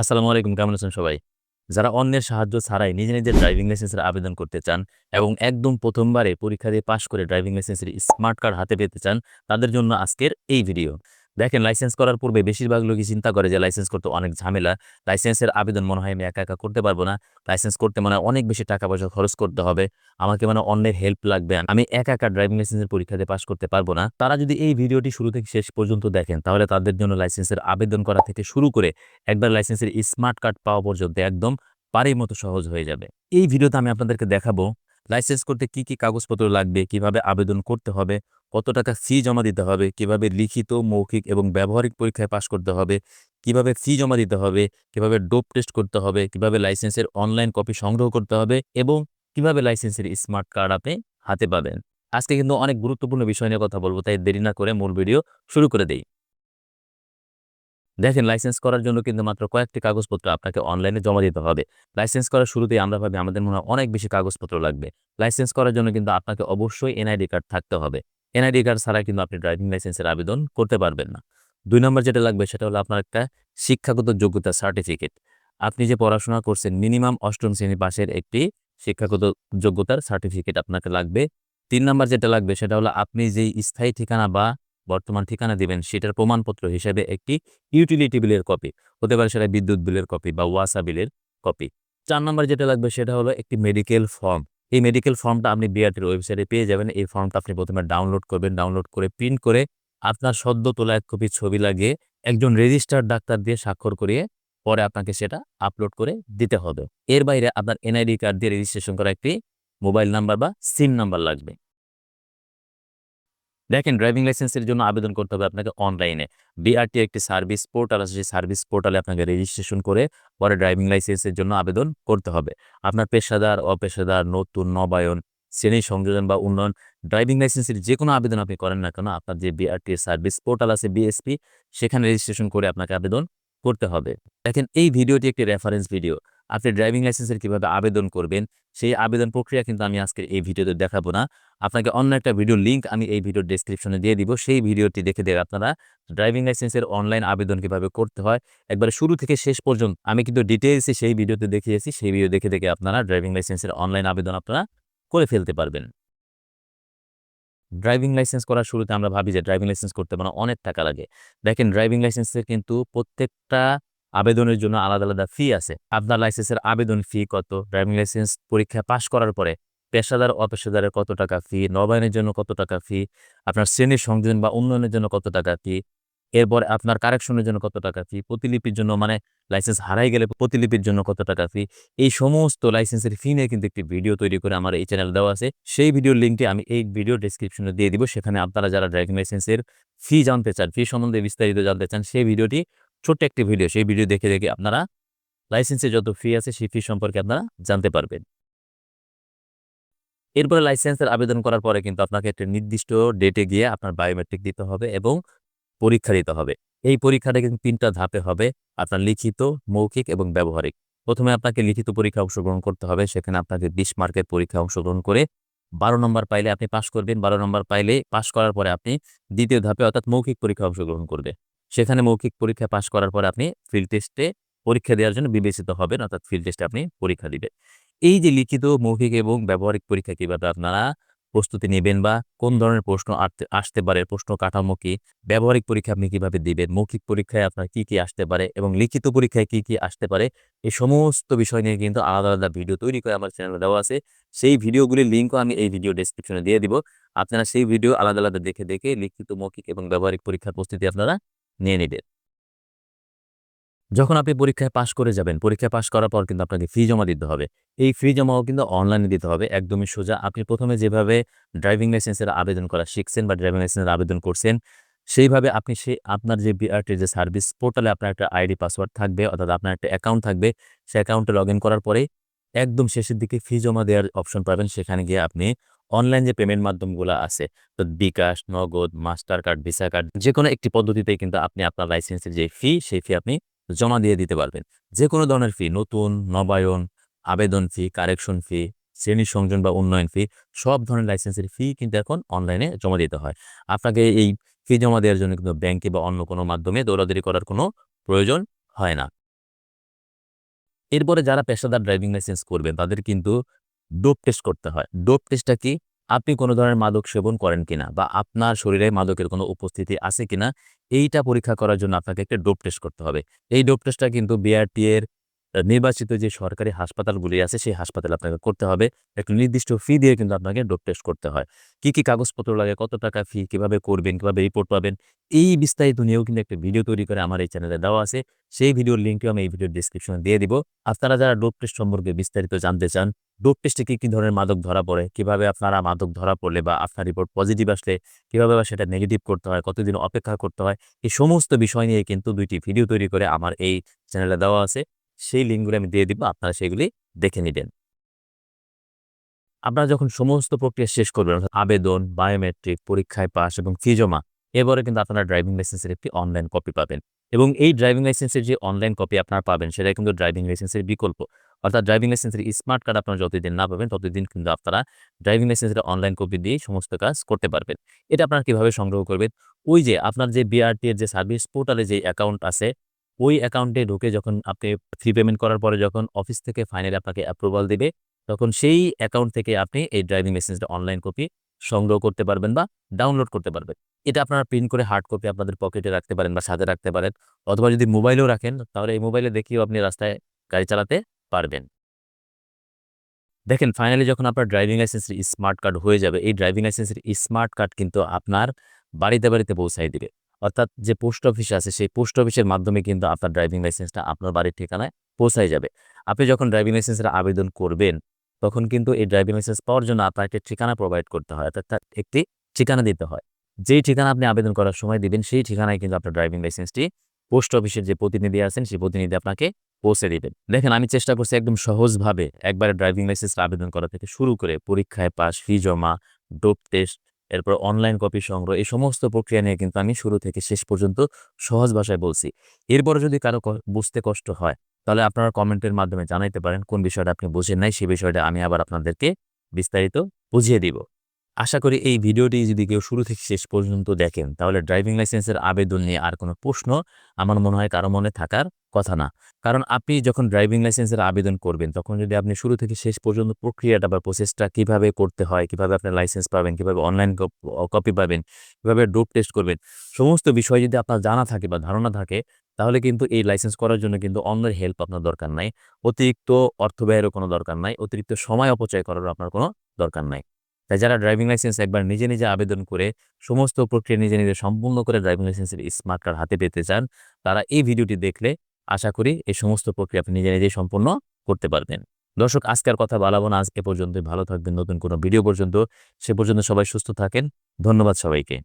আসসালামু আলাইকুম, কেমন আছেন সবাই? যারা অন্যের সাহায্য ছাড়াই নিজে নিজের ড্রাইভিং লাইসেন্সের আবেদন করতে চান এবং একদম প্রথমবারে পরীক্ষা দিয়ে পাশ করে ড্রাইভিং লাইসেন্সের স্মার্ট কার্ড হাতে পেতে চান, তাদের জন্য আজকের এই ভিডিও দেখেন লাইসেন্স করার পূর্বে বেশিরভাগ লোকই চিন্তা করে যে লাইসেন্স করতে অনেক ঝামেলা। লাইসেন্সের আবেদন মনে হয় আমি একা একা করতে পারব না। লাইসেন্স করতে মানে অনেক বেশি টাকা পয়সা খরচ করতে হবে। আমাকে মানে অন্যের হেল্প লাগবে। আমি একা একা ড্রাইভিং লাইসেন্সের পরীক্ষাতে পাশ করতে পারব না। তারা যদি এই ভিডিওটি শুরু থেকে শেষ পর্যন্ত দেখেন, তাহলে তাদের জন্য লাইসেন্সের আবেদন করা থেকে শুরু করে একবার লাইসেন্সের স্মার্ট কার্ড পাওয়া পর্যন্ত একদম পারের মতো সহজ হয়ে যাবে। এই ভিডিওতে আমি আপনাদেরকে দেখাবো লাইসেন্স করতে কি কি কাগজপত্র লাগবে, কীভাবে আবেদন করতে হবে কত টাকা ফি জমা দিতে হবে, কীভাবে লিখিত, মৌখিক এবং ব্যবহারিক পরীক্ষায় পাশ করতে হবে, কীভাবে ফি জমা দিতে হবে, কীভাবে ডোপ টেস্ট করতে হবে, কীভাবে লাইসেন্সের অনলাইন কপি সংগ্রহ করতে হবে এবং কীভাবে লাইসেন্সের স্মার্ট কার্ড আপনি হাতে পাবেন। আজকে কিন্তু অনেক গুরুত্বপূর্ণ বিষয় নিয়ে কথা বলব, তাই দেরি না করে মূল ভিডিও শুরু করে দেই। দেখেন, লাইসেন্স করার জন্য কিন্তু মাত্র কয়েকটি কাগজপত্র আপনাকে অনলাইনে জমা দিতে হবে। লাইসেন্স করার শুরুতেই আমরা ভাবি, আমাদের মনে অনেক বেশি কাগজপত্র লাগবে। লাইসেন্স করার জন্য কিন্তু আপনাকে অবশ্যই এনআইডি কার্ড থাকতে হবে। এনআইডি কার্ড ছাড়া কিন্তু আপনি ড্রাইভিং লাইসেন্সের আবেদন করতে পারবেন না। দুই নম্বর যেটা লাগবে সেটা হলো আপনার একটা শিক্ষাগত যোগ্যতা সার্টিফিকেট আপনি যে পড়াশোনা করছেন মিনিমাম অষ্টম শ্রেণি পাশের একটি শিক্ষাগত যোগ্যতার সার্টিফিকেট আপনাকে লাগবে। তিন নম্বর যেটা লাগবে সেটা হলো আপনি যেই স্থায়ী ঠিকানা বা বর্তমান ঠিকানা দিবেন, সেটার প্রমাণপত্র হিসেবে একটি ইউটিলিটি বিলের কপি হতে পারে সেটা বিদ্যুৎ বিলের কপি বা ওয়াসা বিলের কপি চার নম্বর যেটা লাগবে সেটা হলো একটি মেডিকেল ফর্ম এই মেডিকেল ফর্মটা আপনি বিআরটির ওয়েবসাইটে পেয়ে যাবেন। এই ফর্মটা আপনি প্রথমে ডাউনলোড করবেন। ডাউনলোড করে প্রিন্ট করে আপনার সদ্য তোলা এক কপি ছবি লাগিয়ে একজন রেজিস্টার্ড ডাক্তার দিয়ে স্বাক্ষর করিয়ে পরে আপনাকে সেটা আপলোড করে দিতে হবে। এর বাইরে আপনার এনআইডি কার্ড দিয়ে রেজিস্ট্রেশন করা একটি মোবাইল নাম্বার বা সিম নাম্বার লাগবে। দেখেন ড্রাইভিং লাইসেন্সের জন্য আবেদন করতে হবে আপনাকে অনলাইনে বিআরটি একটি সার্ভিস পোর্টাল আছে, সেই সার্ভিস পোর্টালে আপনাকে রেজিস্ট্রেশন করে পরে ড্রাইভিং লাইসেন্সের জন্য আবেদন করতে হবে। আপনার পেশাদার, অপেশাদার, নতুন, নবায়ন, শ্রেণি সংযোজন বা উন্নয়ন ড্রাইভিং লাইসেন্সের যে কোনো আবেদন আপনি করেন না কেন, আপনার যে বিআরটি সার্ভিস পোর্টাল আছে বিএসপি সেখানে রেজিস্ট্রেশন করে আপনাকে আবেদন করতে হবে। দেখেন এই ভিডিওটি একটি রেফারেন্স ভিডিও আপনি ড্রাইভিং লাইসেন্সের কীভাবে আবেদন করবেন, সেই আবেদন প্রক্রিয়া কিন্তু আমি আজকে এই ভিডিওতে দেখাবো না। আপনাকে অন্য একটা ভিডিও লিঙ্ক আমি এই ভিডিওর ডিসক্রিপশনে দিয়ে দিব। সেই ভিডিওটি দেখে দিয়ে আপনারা ড্রাইভিং লাইসেন্সের অনলাইন আবেদন কীভাবে করতে হয়, একবার শুরু থেকে শেষ পর্যন্ত আমি কিন্তু ডিটেলসে সেই ভিডিওতে দেখিয়েছি, সেই ভিডিও দেখে দেখে আপনারা ড্রাইভিং লাইসেন্সের অনলাইন আবেদন আপনারা করে ফেলতে পারবেন। ড্রাইভিং লাইসেন্স করার শুরুতে আমরা ভাবি যে ড্রাইভিং লাইসেন্স করতে মানে অনেক টাকা লাগে। দেখেন ড্রাইভিং লাইসেন্সের কিন্তু প্রত্যেকটা আবেদনের জন্য আলাদা আলাদা ফি আছে। আপনার লাইসেন্সের আবেদন ফি কত? ড্রাইভিং লাইসেন্স পরীক্ষা পাশ করার পরে পেশাদার, অপেশাদারের কত টাকা ফি নবায়নের জন্য কত টাকা ফি আপনার শ্রেণির সংযোজন বা উন্নয়নের জন্য কত টাকা ফি এরপর আপনার কারেকশনের জন্য কত টাকা ফি প্রতিলিপির জন্য মানে লাইসেন্স হারাই গেলে প্রতিলিপির জন্য কত টাকা ফি এই সমস্ত লাইসেন্সের ফি নিয়ে কিন্তু একটি ভিডিও তৈরি করে আমার এই চ্যানেল দেওয়া আছে। সেই ভিডিওর লিঙ্কটি আমি এই ভিডিও ডিসক্রিপশনে দিয়ে দিব। সেখানে আপনারা যারা ড্রাইভিং লাইসেন্সের ফি জানতে চান ফি সম্বন্ধে বিস্তারিত জানতে চান, সেই ভিডিওটি ছোট্ট একটি ভিডিও। সেই ভিডিও দেখে দেখে আপনারা লাইসেন্সের যত ফি আছে, সেই ফি সম্পর্কে আপনারা জানতে পারবেন। এরপরে লাইসেন্সের আবেদন করার পরে কিন্তু আপনাকে একটা নির্দিষ্ট ডেটে গিয়ে আপনার বায়োমেট্রিক দিতে হবে এবং পরীক্ষা দিতে হবে। এই পরীক্ষাটা কিন্তু তিনটা ধাপে হবে। আপনার লিখিত, মৌখিক এবং ব্যবহারিক। প্রথমে আপনাকে লিখিত পরীক্ষা অংশগ্রহণ করতে হবে। সেখানে আপনাকে বিশ মার্কের পরীক্ষা অংশগ্রহণ করে বারো নম্বর পাইলে আপনি পাশ করবেন। বারো নম্বর পাইলে পাশ করার পরে আপনি দ্বিতীয় ধাপে অর্থাৎ মৌখিক পরীক্ষা অংশগ্রহণ করবে। সেখানে মৌখিক পরীক্ষা পাশ করার পর আপনি ফিল্ড টেস্টে পরীক্ষা দেওয়ার জন্য বিবেচিত হবেন, অর্থাৎ ফিল্ড টেস্টে আপনি পরীক্ষা দিবেন। এই যে লিখিত, মৌখিক এবং ব্যবহারিক পরীক্ষা কীভাবে আপনারা প্রস্তুতি নেবেন বা কোন ধরনের প্রশ্ন আসতে পারে, প্রশ্ন কাঠামো কি, ব্যবহারিক পরীক্ষা আপনি কীভাবে দিবেন, মৌখিক পরীক্ষায় আপনার কি কি আসতে পারে এবং লিখিত পরীক্ষায় কি কি আসতে পারে, এই সমস্ত বিষয় নিয়ে কিন্তু আলাদা আলাদা ভিডিও তৈরি করে আমার চ্যানেলে দেওয়া আছে। সেই ভিডিওগুলির লিঙ্কও আমি এই ভিডিও ডেসক্রিপশনে দিয়ে দিব। আপনারা সেই ভিডিও আলাদা আলাদা দেখে দেখে লিখিত, মৌখিক এবং ব্যবহারিক পরীক্ষার প্রস্তুতি আপনারা নিয়ে নেবেন যখন আপনি পরীক্ষায় পাশ করে যাবেন, পরীক্ষায় পাশ করার পর কিন্তু আপনাকে ফি জমা দিতে হবে। এই ফি জমাও কিন্তু অনলাইনে দিতে হবে, একদমই সোজা। আপনি প্রথমে যেভাবে ড্রাইভিং লাইসেন্সের আবেদন করা শিখছেন বা ড্রাইভিং লাইসেন্সের আবেদন করছেন, সেইভাবে আপনি সেই আপনার যে বিআরটির যে সার্ভিস পোর্টালে আপনার একটা আইডি পাসওয়ার্ড থাকবে, অর্থাৎ আপনার একটা অ্যাকাউন্ট থাকবে। সে অ্যাকাউন্টে লগ করার পরে একদম শেষের দিকে ফি জমা দেওয়ার অপশন পাবেন। সেখানে গিয়ে আপনি অনলাইন যে পেমেন্ট মাধ্যমগুলো আছে, তো বিকাশ, নগদ মাস্টার কার্ড ভিসা কার্ড যে কোনো একটি পদ্ধতিতে কিন্তু আপনি আপনার লাইসেন্সের যে ফি সেই ফি আপনি জমা দিয়ে দিতে পারবেন। যে কোনো ধরনের ফি নতুন, নবায়ন, আবেদন ফি কারেকশন ফি শ্রেণি সংযোজন বা উন্নয়ন ফি সব ধরনের লাইসেন্সের ফি কিন্তু এখন অনলাইনে জমা দিতে হয়। আপনাকে এই ফি জমা দেওয়ার জন্য কিন্তু ব্যাংকে বা অন্য কোনো মাধ্যমে দৌড়াদৌড়ি করার কোনো প্রয়োজন হয় না। এরপরে যারা পেশাদার ড্রাইভিং লাইসেন্স করবেন, তাদের কিন্তু ডোপ টেস্ট করতে হয়। ডোপ টেস্টটা কি? আপনি কোনো ধরনের মাদক সেবন করেন কিনা বা আপনার শরীরে মাদকের কোনো উপস্থিতি আছে কিনা? এইটা পরীক্ষা করার জন্য আপনাকে একটা ডোপ টেস্ট করতে হবে। এই ডোপ টেস্টটা কিন্তু বিআরটি এর নির্বাচিত যে সরকারি হাসপাতালগুলি আছে, সেই হাসপাতালে আপনাকে করতে হবে। একটা নির্দিষ্ট ফি দিয়ে কিন্তু আপনাকে ডোপ টেস্ট করতে হয়। কি কি কাগজপত্র লাগে, কত টাকা ফি কীভাবে করবেন, কীভাবে রিপোর্ট পাবেন, এই বিস্তারিত নিয়েও কিন্তু একটা ভিডিও তৈরি করে আমার এই চ্যানেলে দেওয়া আছে। সেই ভিডিওর লিঙ্কটিও আমি এই ভিডিওর ডিসক্রিপশনে দিয়ে দিব। আপনারা যারা ডোপ টেস্ট সম্পর্কে বিস্তারিত জানতে চান ডোপ টেস্টে কী কী ধরনের মাদক ধরা পড়ে, কীভাবে আপনারা মাদক ধরা পড়লে বা আপনার রিপোর্ট পজিটিভ আসলে, কীভাবে বা সেটা নেগেটিভ করতে হয়, কতদিন অপেক্ষা করতে হয়, এই সমস্ত বিষয় নিয়ে কিন্তু দুইটি ভিডিও তৈরি করে আমার এই চ্যানেলে দেওয়া আছে। সেই লিঙ্কগুলো আমি দিয়ে দিব, আপনারা সেগুলি দেখে নিবেন। আপনারা যখন সমস্ত প্রক্রিয়া শেষ করবেন, অর্থাৎ আবেদন, বায়োমেট্রিক, পরীক্ষায় পাস এবং ফি জমা, এবারে কিন্তু আপনারা ড্রাইভিং লাইসেন্সের একটি অনলাইন কপি পাবেন। এবং এই ড্রাইভিং লাইসেন্সের যে অনলাইন কপি আপনারা পাবেন সেটা কিন্তু ড্রাইভিং লাইসেন্সের বিকল্প। অর্থাৎ ড্রাইভিং লাইসেন্সের স্মার্ট কার্ড আপনারা যতদিন না পাবেন, ততদিন কিন্তু আপনারা ড্রাইভিং লাইসেন্সের অনলাইন কপি দিয়ে সমস্ত কাজ করতে পারবেন। এটা আপনারা কীভাবে সংগ্রহ করবেন? ওই যে আপনার যে বিআরটি এর যে সার্ভিস পোর্টালে যে অ্যাকাউন্ট আছে ওই অ্যাকাউন্টে ঢুকে যখন আপনি ফ্রি পেমেন্ট করার পরে যখন অফিস থেকে ফাইনালি আপনাকে অ্যাপ্রুভাল দিবে, তখন সেই অ্যাকাউন্ট থেকে আপনি এই ড্রাইভিং লাইসেন্সটা অনলাইন কপি সংগ্রহ করতে পারবেন বা ডাউনলোড করতে পারবেন। এটা আপনারা প্রিন্ট করে হার্ড কপি আপনাদের পকেটে রাখতে পারেন বা সাথে রাখতে পারেন অথবা যদি মোবাইলেও রাখেন, তাহলে এই মোবাইলে দেখিয়েও আপনি রাস্তায় গাড়ি চালাতে পারবেন। দেখেন ফাইনালি যখন আপনার ড্রাইভিং লাইসেন্সের স্মার্ট কার্ড হয়ে যাবে, এই ড্রাইভিং লাইসেন্সের স্মার্ট কার্ড কিন্তু আপনার বাড়িতে বাড়িতে পৌঁছাই দিবে। অর্থাৎ যে পোস্ট অফিস আছে, সেই পোস্ট অফিসের মাধ্যমে কিন্তু আপনার ড্রাইভিং লাইসেন্সটা আপনার বাড়ির ঠিকানায় পৌঁছাই যাবে। আপনি যখন ড্রাইভিং লাইসেন্সের আবেদন করবেন, তখন কিন্তু এই ড্রাইভিং লাইসেন্স পাওয়ার জন্য আপনার একটি ঠিকানা প্রোভাইড করতে হয়, অর্থাৎ একটি ঠিকানা দিতে হয়। যেই ঠিকানা আপনি আবেদন করার সময় দিবেন, সেই ঠিকানায় কিন্তু আপনার ড্রাইভিং লাইসেন্সটি পোস্ট অফিসের যে প্রতিনিধি আছেন, সেই প্রতিনিধি আপনাকে পৌঁছে দিবেন। দেখেন, আমি চেষ্টা করছি একদম সহজভাবে একবারে ড্রাইভিং লাইসেন্স আবেদন করা থেকে শুরু করে পরীক্ষায় পাস ফি জমা, ডোপ টেস্ট এরপর অনলাইন কপি সংগ্রহ, এই সমস্ত প্রক্রিয়া নিয়ে কিন্তু আমি শুরু থেকে শেষ পর্যন্ত সহজ ভাষায় বলছি। এরপরে যদি কারও বুঝতে কষ্ট হয়, তাহলে আপনারা কমেন্টের মাধ্যমে জানাইতে পারেন কোন বিষয়টা আপনি বুঝেন নাই, সেই বিষয়টা আমি আবার আপনাদেরকে বিস্তারিত বুঝিয়ে দিব। আশা করি এই ভিডিওটি যদি কেউ শুরু থেকে শেষ পর্যন্ত দেখেন, তাহলে ড্রাইভিং লাইসেন্সের আবেদন নিয়ে আর কোনো প্রশ্ন আমার মনে হয় কারও মনে থাকার কথা না। কারণ আপনি যখন ড্রাইভিং লাইসেন্সের আবেদন করবেন, তখন যদি আপনি শুরু থেকে শেষ পর্যন্ত প্রক্রিয়াটা বা প্রসেসটা কীভাবে করতে হয়, কীভাবে আপনি লাইসেন্স পাবেন, কীভাবে অনলাইন কপি পাবেন, কীভাবে ডোপ টেস্ট করবেন, সমস্ত বিষয় যদি আপনার জানা থাকে বা ধারণা থাকে, তাহলে কিন্তু এই লাইসেন্স করার জন্য কিন্তু অন্যের হেল্প আপনার দরকার নাই। অতিরিক্ত অর্থ ব্যয়েরও কোনো দরকার নাই, অতিরিক্ত সময় অপচয় করারও আপনার কোনো দরকার নাই। তাই যারা ড্রাইভিং লাইসেন্স একবার নিজে নিজে আবেদন করে, সমস্ত প্রক্রিয়া নিজে নিজে সম্পূর্ণ করে ড্রাইভিং লাইসেন্সের স্মার্ট কার্ড হাতে পেতে চান, তারা এই ভিডিওটি দেখলে আশা করি এই সমস্ত প্রক্রিয়া আপনি নিজে নিজেই সম্পূর্ণ করতে পারবেন। দর্শক, আজকের কথা বলাবো না। আজ এ পর্যন্ত ভালো থাকবেন। নতুন কোনো ভিডিও পর্যন্ত। সে পর্যন্ত সবাই সুস্থ থাকেন। ধন্যবাদ সবাইকে।